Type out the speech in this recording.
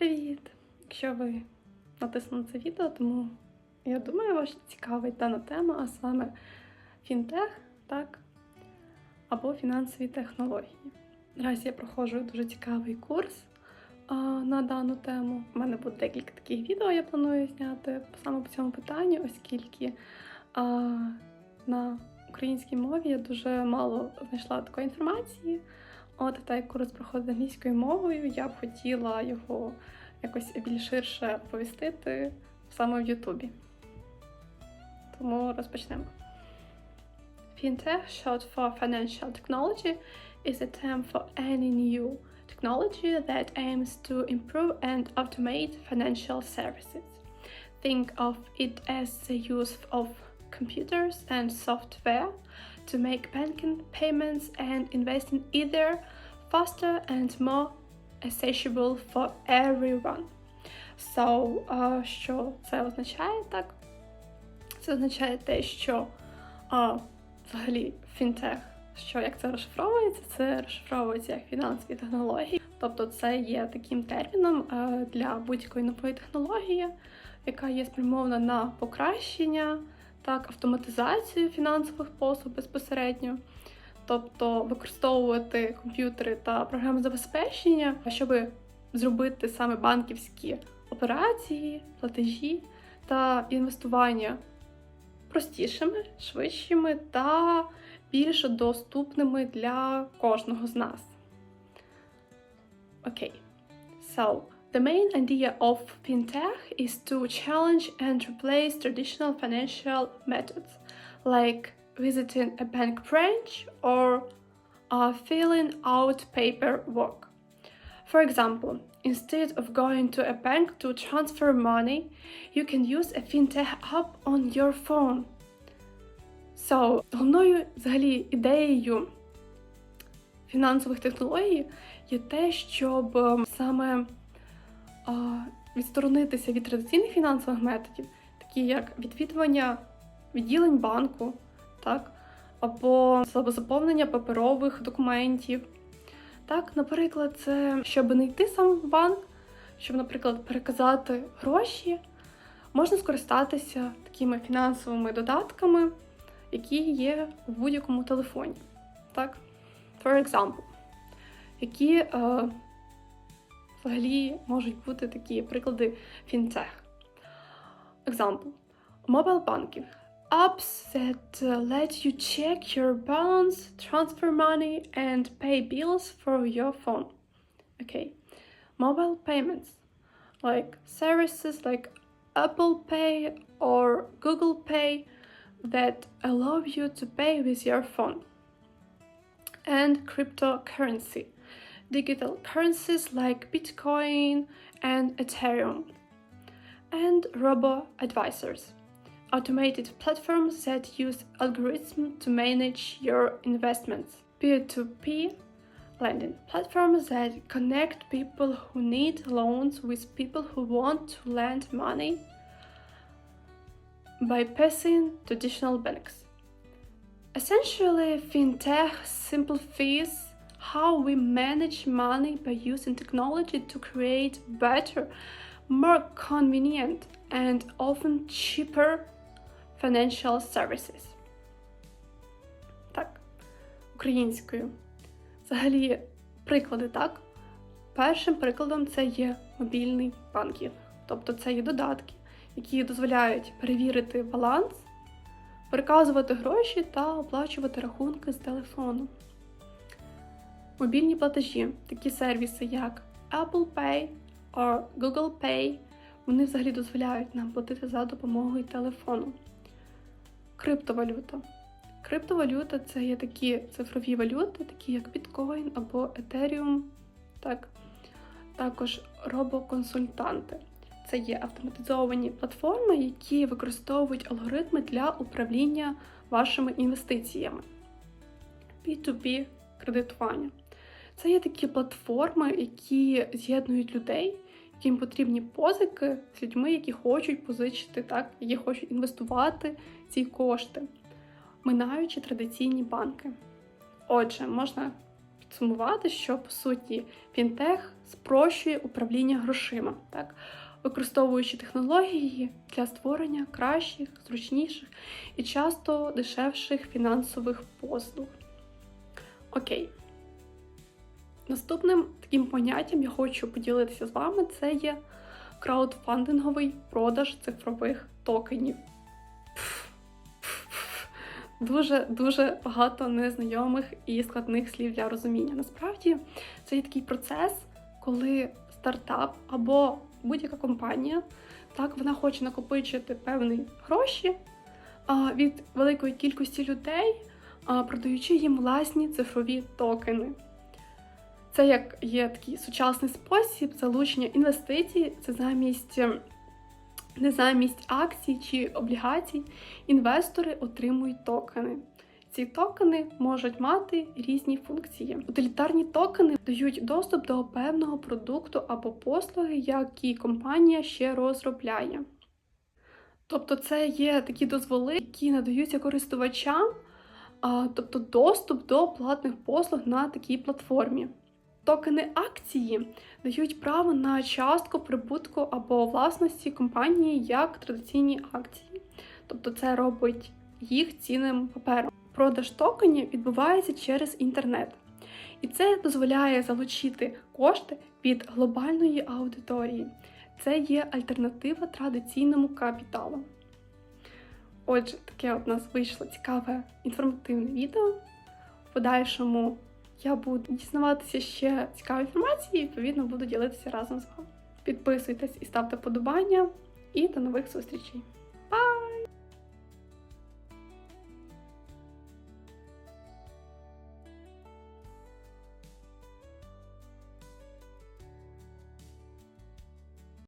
Привіт! Якщо ви натиснули це відео, тому я думаю, вас цікавить дана тема, а саме фінтех, так, або фінансові технології. Наразі я проходжу дуже цікавий курс а, на дану тему. У мене буде декілька таких відео, я планую зняти саме по цьому питанню, оскільки а, на українській мові я дуже мало знайшла такої інформації. От так як курс проходить англійською мовою, я б хотіла його якось більш ширше оповістити саме в Ютубі. Тому розпочнемо. Fintech, short for financial technology, is a term for any new technology that aims to improve and automate financial services. Think of it as the use of computers and software to make banking payments and investing either faster and more accessible for everyone. So, uh, що це означає так? Це означає те, що uh, взагалі фінтех, що як це розшифровується, це розшифровується як фінансові технології. Тобто це є таким терміном uh, для будь-якої нової технології, яка є спрямована на покращення так, автоматизацію фінансових послуг безпосередньо, тобто використовувати комп'ютери та програми забезпечення, щоб зробити саме банківські операції, платежі та інвестування простішими, швидшими та більш доступними для кожного з нас. Окей. So, The main idea of fintech is to challenge and replace traditional financial methods like visiting a bank branch or uh, filling out paperwork. For example, instead of going to a bank to transfer money, you can use a fintech app on your phone. So, головною взагалі ідеєю фінансових технологій є те, щоб ем, саме відсторонитися від традиційних фінансових методів, такі як відвідування відділень банку, так, або заповнення паперових документів. Так, Наприклад, це щоб не йти сам в банк, щоб, наприклад, переказати гроші, можна скористатися такими фінансовими додатками, які є в будь-якому телефоні. Так? For example, які е, взагалі можуть бути такі приклади фінтех. Example. Mobile banking. Apps that uh, let you check your balance, transfer money, and pay bills for your phone. Okay. Mobile payments. Like services like Apple Pay or Google Pay that allow you to pay with your phone. And cryptocurrency digital currencies like Bitcoin and Ethereum, and robo advisors, automated platforms that use algorithms to manage your investments, peer to peer lending platforms that connect people who need loans with people who want to lend money bypassing traditional banks. Essentially, fintech simplifies how we manage money by using technology to create better, more convenient, and often cheaper financial services. Так, українською. Взагалі, приклади так. Першим прикладом це є мобільний банкінг. Тобто це є додатки, які дозволяють перевірити баланс, переказувати гроші та оплачувати рахунки з телефону. Мобільні платежі, такі сервіси, як Apple Pay or Google Pay, вони взагалі дозволяють нам платити за допомогою телефону. Криптовалюта. Криптовалюта це є такі цифрові валюти, такі як Bitcoin або Ethereum. Так. Також робоконсультанти. Це є автоматизовані платформи, які використовують алгоритми для управління вашими інвестиціями. P2P кредитування. Це є такі платформи, які з'єднують людей, яким потрібні позики з людьми, які хочуть позичити, так, які хочуть інвестувати ці кошти, минаючи традиційні банки. Отже, можна підсумувати, що по суті фінтех спрощує управління грошима, так? використовуючи технології для створення кращих, зручніших і часто дешевших фінансових послуг. Окей. Наступним таким поняттям я хочу поділитися з вами це є краудфандинговий продаж цифрових токенів. Дуже дуже багато незнайомих і складних слів для розуміння. Насправді це є такий процес, коли стартап або будь-яка компанія так вона хоче накопичити певні гроші а, від великої кількості людей, а, продаючи їм власні цифрові токени. Це як є такий сучасний спосіб залучення інвестицій, це замість ем, не замість акцій чи облігацій, інвестори отримують токени. Ці токени можуть мати різні функції. Утилітарні токени дають доступ до певного продукту або послуги, які компанія ще розробляє. Тобто, це є такі дозволи, які надаються користувачам, тобто доступ до платних послуг на такій платформі. Токени акції дають право на частку прибутку або власності компанії як традиційні акції. Тобто це робить їх цінним папером. Продаж токенів відбувається через інтернет. І це дозволяє залучити кошти від глобальної аудиторії. Це є альтернатива традиційному капіталу. Отже, таке от у нас вийшло цікаве інформативне відео. В подальшому я буду дізнаватися ще цікавої інформації, відповідно буду ділитися разом з вами. Підписуйтесь і ставте подобання, і до нових зустрічей!